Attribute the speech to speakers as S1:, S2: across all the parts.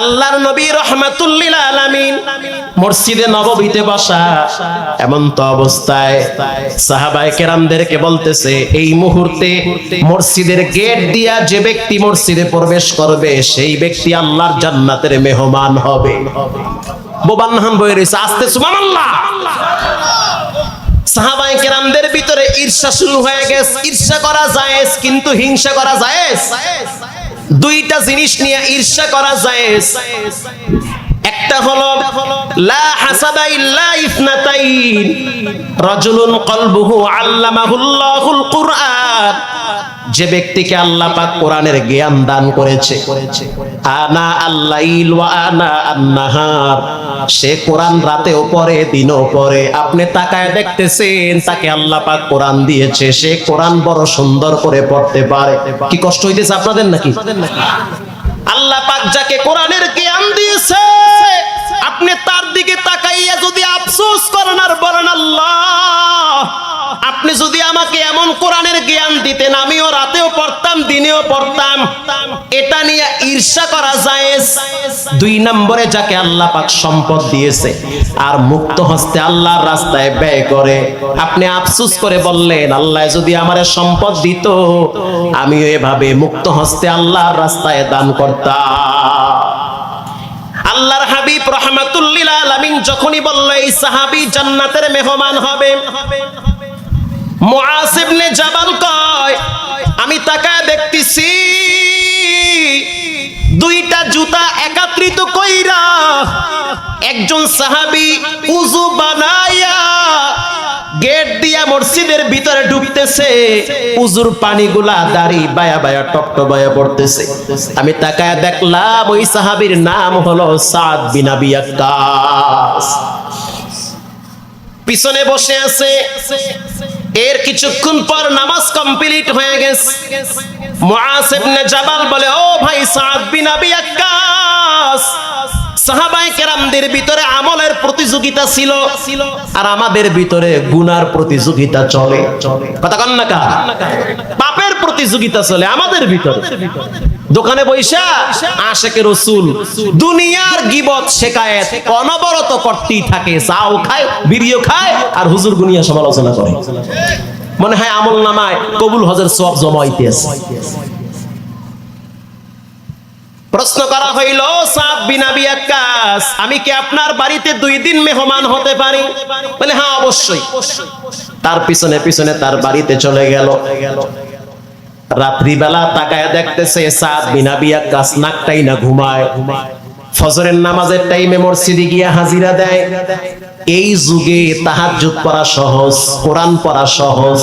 S1: আল্লাহর নবী রহমাতুল্লিল আলামিন মসজিদে নববীতে বসা এমন তো অবস্থায় সাহাবায়ে কেরামদেরকে বলতেছে, এই মুহূর্তে মসজিদের গেট দিয়া যে ব্যক্তি মসজিদে প্রবেশ করবে, সেই ব্যক্তি আল্লাহর জান্নাতের মেহমান হবে। বোবান্নাহান বয়ে রয়েছে, আস্তে, সুবহানাল্লাহ! সাহাবায়ে কেরামদের ভিতরে ঈর্ষা শুরু হয়ে গেছে, ঈর্ষা করা জায়েজ, কিন্তু হিংসা করা জায়েজ। দুইটা জিনিস নিয়ে ঈর্ষা করা যায় একটা হলো, লা হাসাদা ইল্লা ইফনাতাইন। রাজুলুন কলবুহু আল্লামাহুল্লাহুল কুরআন। যে ব্যক্তিকে আল্লাহ পাক কোরআনের জ্ঞান দান করেছে, আনা আল্লাইল ওয়া আনা আন্নাহার, সে কোরআন রাতেও পড়ে, দিনও পড়ে। আপনি তাকায় দেখতেছেন, তাকে আল্লাহ পাক কোরআন দিয়েছে, সে কোরআন বড় সুন্দর করে পড়তে পারে। কি কষ্ট হইতেছে আপনাদের নাকি? আল্লাহ পাক যাকে কোরআনের জ্ঞান ঈর্ষা করা যায় দুই নম্বরে যাকে আল্লাহ পাক সম্পদ দিয়েছে, আর মুক্ত হস্তে আল্লাহর রাস্তায় ব্যয় করে। আপনি আফসোস করে বললেন, আল্লাহ যদি আমারে সম্পদ দিত, আমিও এভাবে মুক্ত হস্তে আল্লাহর রাস্তায় দান করতাম। আল্লাহর হাবিব রহমাতুল্লিল আলামিন যখনই বলল, এই সাহাবী জান্নাতের মেহমান হবে। মুআজ ইবনে জাবাল কয়, আমি তাকায় দেখতেছি দুইটা জুতা একাত্রিত কইরা একজন সাহাবী উযু বানায়া গেট দিয়া মসজিদের ভিতরে ঢুকতেছে। উজুর পানিগুলা দাড়ি বায়া বায়া টপট বায়া পড়তেছে। আমি তাকায় দেখলাম ওই সাহাবীর নাম হলো সাদ বিন আবি আক্কাস। পিছনে বসে আছে। এর কিছুক্ষণ পর নামাজ কমপ্লিট হয়ে গেছে। মুআজ ইবনে জাবাল বলে, ও ভাই সাদ বিন আবি আমলের প্রতিযোগিতা ছিল আমাদের ভিতরে গুনার প্রতিযোগিতা চলে। প্রতিযোগিতা চলে আমাদের ভিতরে। দোকানে বৈশা আশেকে রসুল, দুনিয়ার গিবত শেখায়েত, অনবরত করতেই থাকে। চাও খায়, বিড়িও খায়, আর হুজুর গুনিয়া সমালোচনা করে। মনে হয় আমল নামায় কবুল হজের সব জমাইতে প্রশ্ন করা হইল আমি কি আপনার বাড়িতে দুই দিন মেহমান হতে পারি? বলে হ্যাঁ অবশ্যই। তার পিছনে পিছনে তার বাড়িতে চলে গেল। রাত্রিবেলা তাকায় দেখতেছে সাদ বিনাবি আকাশ নাকটাই না ঘুমায় ঘুমায়। ফজরের নামাজের টাইমে মসজিদে গিয়া হাজিরা দেয়। এই যুগে তাহাজ্জুদ পড়া সহজ, কোরআন পড়া সহজ,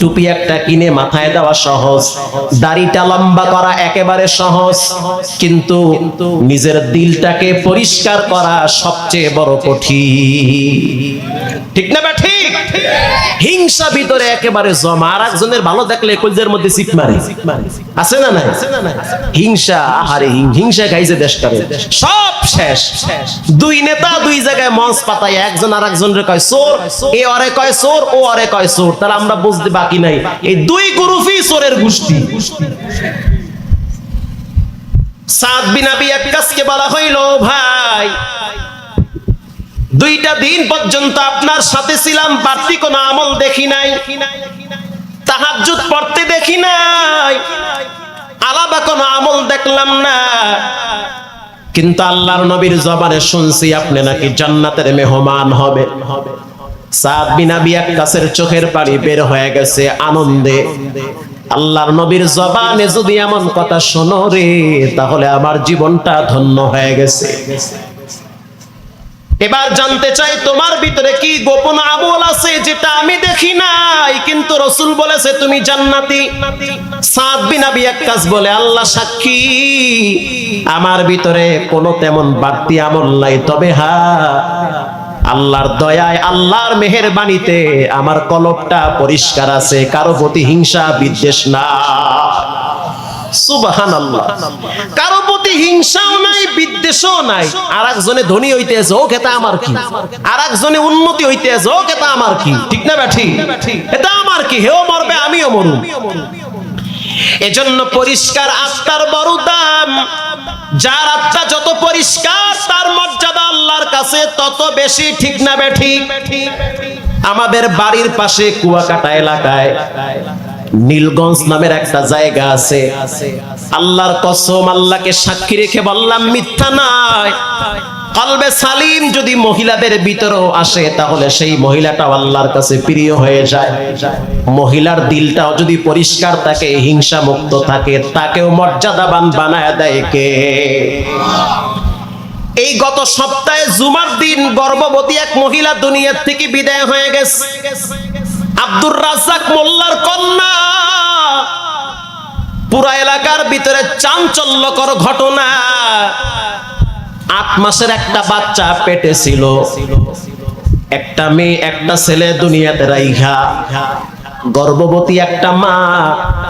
S1: টুপি একটা কিনে মাথায় দেওয়া সহজ, দাড়িটা লম্বা করা একেবারে সহজ, কিন্তু নিজের দিলটাকে পরিষ্কার করা সবচেয়ে বড় কঠিন। ঠিক না বা ঠিক? হিংসা ভিতরে একেবারে জমা। আর একজনের ভালো দেখলে কলজের মধ্যে সিট মারে। আছে না নাই? হিংসা, আহারে হিংসা খাইছে দেশটারে সব শেষ। দুই নেতা দুই জায়গায় মঞ্চ পাতায় একজন আর একজন রে কয়, চোর। এ অরে কয়, চোর। ও অরে কয়, চোর। তাহলে আমরা বুঝতে বাকি নাই। এই দুই গ্রুপই চোরের গোষ্ঠী। সাত বিন আবি আক্কাসকে বলা হইল, ভাই দুইটা দিন পর্যন্ত আপনার সাথে ছিলাম, বাড়তি কোনো আমল দেখি নাই, তাহাজ্জুদ পড়তে দেখি নাই, আলাদা কোনো আমল দেখলাম না। কিন্তু আল্লাহর নবীর জবানে শুনছি, আপনি নাকি জান্নাতের মেহমান হবে। সাদ বিন আবি আক্কাসের চোখের পানি বের হয়ে গেছে আনন্দে। আল্লাহর নবীর জবানে যদি এমন কথা শোনো রে, তাহলে আমার জীবনটা ধন্য হয়ে গেছে। এবার জানতে চাই, তোমার ভিতরে কি গোপন আমল আছে যেটা আমি দেখি নাই? কিন্তু রসুল বলেছে, তুমি জান্নাতি। সাদ বিন আবি আক্কাস বলে, আল্লাহ সাক্ষী, আমার ভিতরে কোনো তেমন বাড়তি আমল নাই। তবে হ্যাঁ আল্লাহর দয়ায়, আল্লাহর মেহেরবানিতে আমার কলবটা পরিষ্কার আছে, কারও প্রতি হিংসা, বিদ্বেষ না। সুবহানাল্লাহ। কারও প্রতি হিংসাও নাই বিদ্বেষও নাই। আর একজনে ধনী হইতেছে, ও খেতা আমার কি? আর একজনে উন্নতি হইতেছে, ও খেতা আমার কি? ঠিক না ব্যাঠি? এটা আমার কি? হেও মরবে, আমিও মরু এজন্য পরিষ্কার আত্মার বড় দাম যার আত্মা যত পরিষ্কার কাছে তত বেশি, ঠিক না বেঠিক আমাদের বাড়ির পাশে কুয়াকাটা এলাকায় নীলগঞ্জ নামের একটা জায়গা আছে। আল্লাহর কসম, আল্লাহকে সাক্ষী রেখে বললাম, মিথ্যা নয়। কলবে সালিম যদি মহিলাদের ভিতরেও আসে, তাহলে সেই মহিলাটাও আল্লাহর কাছে প্রিয় হয়ে যায়। মহিলার দিলটাও যদি পরিষ্কার থাকে হিংসা মুক্ত থাকে, তাকেও মর্যাদাবান বানায় দেয় কে? এই গত সপ্তাহে জুমার দিন গর্ভবতী এক মহিলা দুনিয়ার থেকে বিদায় হয়ে গেছে। আব্দুর রাজ্জাক মোল্লার কন্যা। পুরা এলাকার ভিতরে চাঞ্চল্যকর ঘটনা। আট মাসের একটা বাচ্চা পেটে ছিল। একটা মেয়ে, একটা ছেলে দুনিয়াতে রাইখা। গর্ভবতী একটা মা,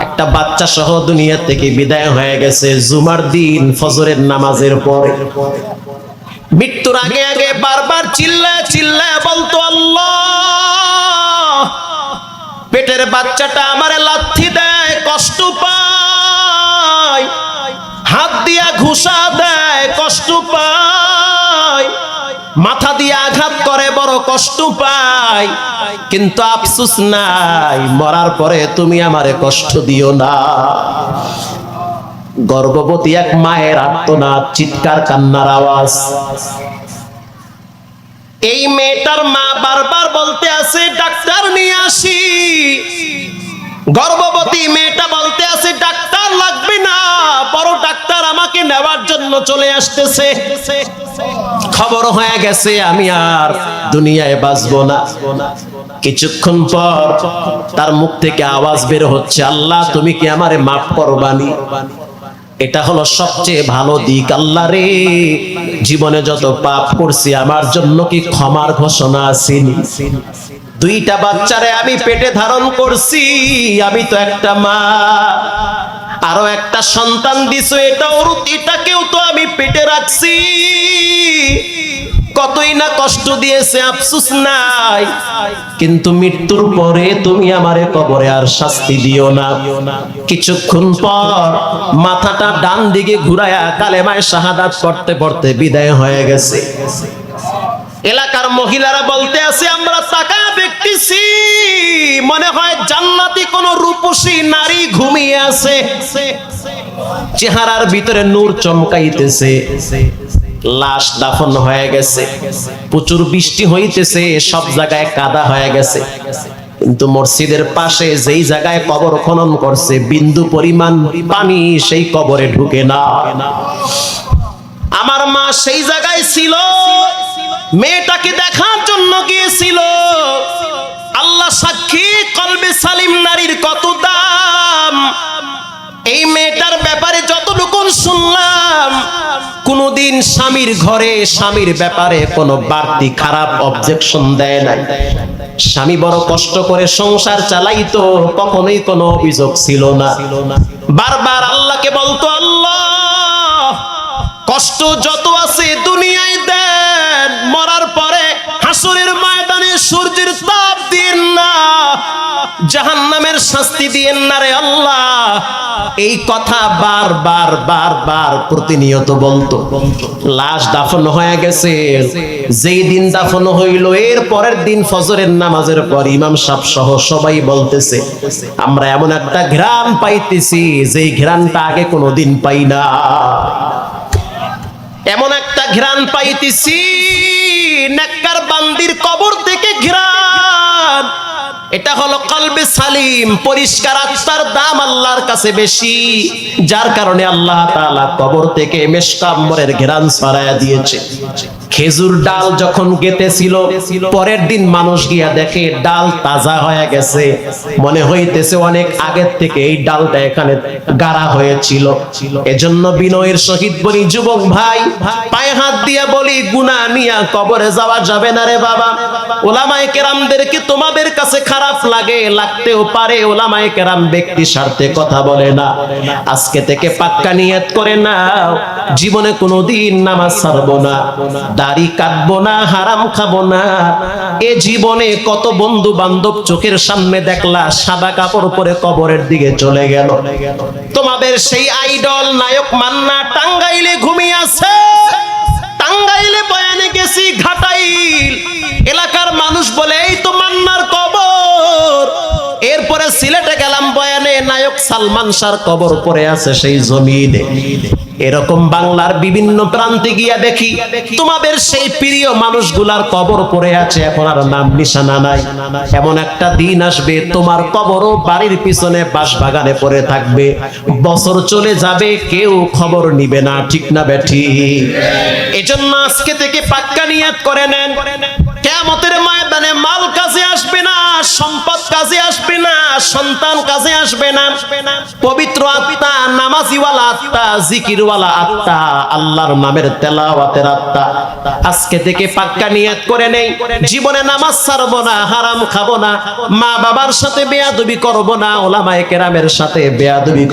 S1: একটা বাচ্চা সহ দুনিয়া থেকে বিদায় হয়ে গেছে জুমার দিন, ফজরের নামাজের পরে। মৃত্যুর আগে আগে বারবার চিল্লায় চিল্লায় বলতো আল্লাহ। পেটের বাচ্চাটা আমারে লাথি দেয়, কষ্ট পায়। হাত দিয়া ঘুষা দেয়, কষ্ট পায়। মাথা দিয়ে আঘাত করে, বড় কষ্ট পায়। কিন্তু আফসুস নাই, মরার পরে তুমি আমারে কষ্ট দিও না। গর্ভবতী এক মায়ের আত্মনাদ, চিৎকার, কান্নার আওয়াজ। এই মেয়েটার মা বারবার বলতে আছে, ডাক্তার নিয়ে আসি। গর্ভবতী মেয়েটা বলতে আছে, ডাক্তার লাগবে না, বড় ডাক্তার আমাকে নেওয়ার জন্য চলে আসতেছে। খবর হয়ে গেছে, আমি আর দুনিয়ায় বাঁচবো না। কিছুক্ষণ পর তার মুখ থেকে আওয়াজ বের হচ্ছে, আল্লাহ, তুমি কি আমারে মাফ করবানি? এটা হলো সবচেয়ে ভালো দিক, আল্লাহ রে। জীবনে যত পাপ করছি, আমার জন্য কি ক্ষমার ঘোষণা আসেনি দুইটা বাচ্চারে আমি পেটে ধারণ করছি, আমি তো একটা মা। আরও একটা সন্তান দিছো এটা ওর এটাকেও তো আমি পেটে রাখছি। কতই না কষ্ট দিয়েছে, আফসুস নাই। কিন্তু মৃত্যুর পরে তুমি আমারে কবরে আর শাস্তি দিও না। কিছুক্ষণ পর মাথাটা ডান দিকে ঘুরায়া কালেমায় শাহাদাত পড়তে পড়তে বিদায় হয়ে গেছে। এলাকার মহিলারা বলতে আছে, আমরা তাকা দেখতেছি মনে হয় জান্নাতি কোন রূপসী নারী ঘুমিয়ে আছে। চেহারার ভিতরে নূর চমকাইতেছে। লাশ দাফন হয়ে গেছে। প্রচুর বৃষ্টি হইতেছে, সব জায়গায় কাদা হয়ে গেছে। কিন্তু মসজিদের পাশে যেই জায়গায় কবর খনন করছে, বিন্দু পরিমাণ পানি সেই কবরে ঢুকে না। আমার মা সেই জায়গায় ছিল, মেয়েটাকে দেখার জন্য গিয়েছিল। আল্লাহ সাক্ষী, কলবে সালিম নারীর কত দাম। এই মেয়েটার ব্যাপারে যতটুকু শুনলাম কোনদিন স্বামীর ঘরে, স্বামীর ব্যাপারে কোনো বাড়তি খারাপ অবজেকশন দেয় নাই। স্বামী বড় কষ্ট করে সংসার চালাইতো, কখনোই কোনো অভিযোগ ছিল না। বারবার আল্লাহকে বলতো জাহান্নামের শাস্তি দিয়েন না রে আল্লাহ। এই কথা বার বার বার বার প্রতিনিয়ত বলতো। লাশ দাফন হয়ে গেছে। যেই দিন দাফন হইল, এর পরের দিন ফজরের নামাজের পর ইমাম সাহেব সহ সবাই বলতেছে, আমরা এমন একটা ঘ্রাণ পাইতেছি, যেই ঘ্রাণটা আগে কোনোদিন পাই না। এমন একটা ঘ্রাণ পাইতেছি, নেককার বান্দির কবর থেকে এটা হলো কলবে সালিম, পরিষ্কার আত্মার দাম আল্লাহর কাছে বেশি। যার কারণে আল্লাহ তাআলা কবর থেকে মেশকাম্বরের ঘ্রাণ ছড়ায়া দিয়েছে। খেজুর ডাল যখন গেতেছিল, পরের দিন মানুষ গিয়া দেখে ডাল তাজা হয়ে গেছে। মনে হইতেছে অনেক আগের থেকে এই ডালটা এখানে গাড়া হয়েছিল। এজন্য বিনয়ের সহিত বলি, যুবক ভাই, পায়ে হাত দিয়া বলি গুনা নিয়া কবরে যাওয়া যাবে না রে বাবা। ওলামায়ে কেরামদেরকে তোমাদের কাছে খারাপ লাগে, লাগতেও পারে, ওলামায় কেরাম ব্যক্তি স্বার্থে কথা বলে না। আজকে থেকে পাক্কা নিয়ত করে নাও, জীবনে কোনো দিন নামাজ ছাড়বো না, দাড়ি কাটবো না, হারাম খাব না। এ জীবনে কত বন্ধু বান্ধব চোখের সামনে দেখলা, সাদা কাপড় পরে কবরের দিকে চলে গেল। তোমাদের সেই আইডল নায়ক মান্না টাঙ্গাইলে ঘুমিয়ে আছে। টাঙ্গাইলে বয়ানে গেছি, ঘাটাইল। এলাকার মানুষ বলে, এই তো মান্নার কবর। সালমান শাহর কবর পড়ে আছে সেই জমিনে। এরকম বাংলার বিভিন্ন প্রান্তে গিয়া দেখি, তোমাদের সেই প্রিয় মানুষগুলার কবর পড়ে আছে, এখন আর নাম নিশানা নাই। এমন একটা দিন আসবে, তোমার কবরও বাড়ির পিছনে বাঁশ বাগানে পড়ে থাকবে। বছর চলে যাবে, কেউ খবর নিবে না, ঠিক না বেঠি? এজন্য আজকে থেকে পাক্কা নিয়াত করে নেন। কেমতের ময়দানে মাল আসবে না। পবিত্র আত্মা, নামাজিওয়ালা আত্মা, জিকিরওয়ালা আত্মা, আল্লাহর নামের তেলাওয়াতের আত্মা। আজকে থেকে পাক্কা নিয়াত করে নেই। জীবনে নামাজ ছাড়ব না, হারাম খাব না। মা বাবার সাথে বেয়াদবি করব না, ওলামায়ে কেরামের সাথে বেয়াদবি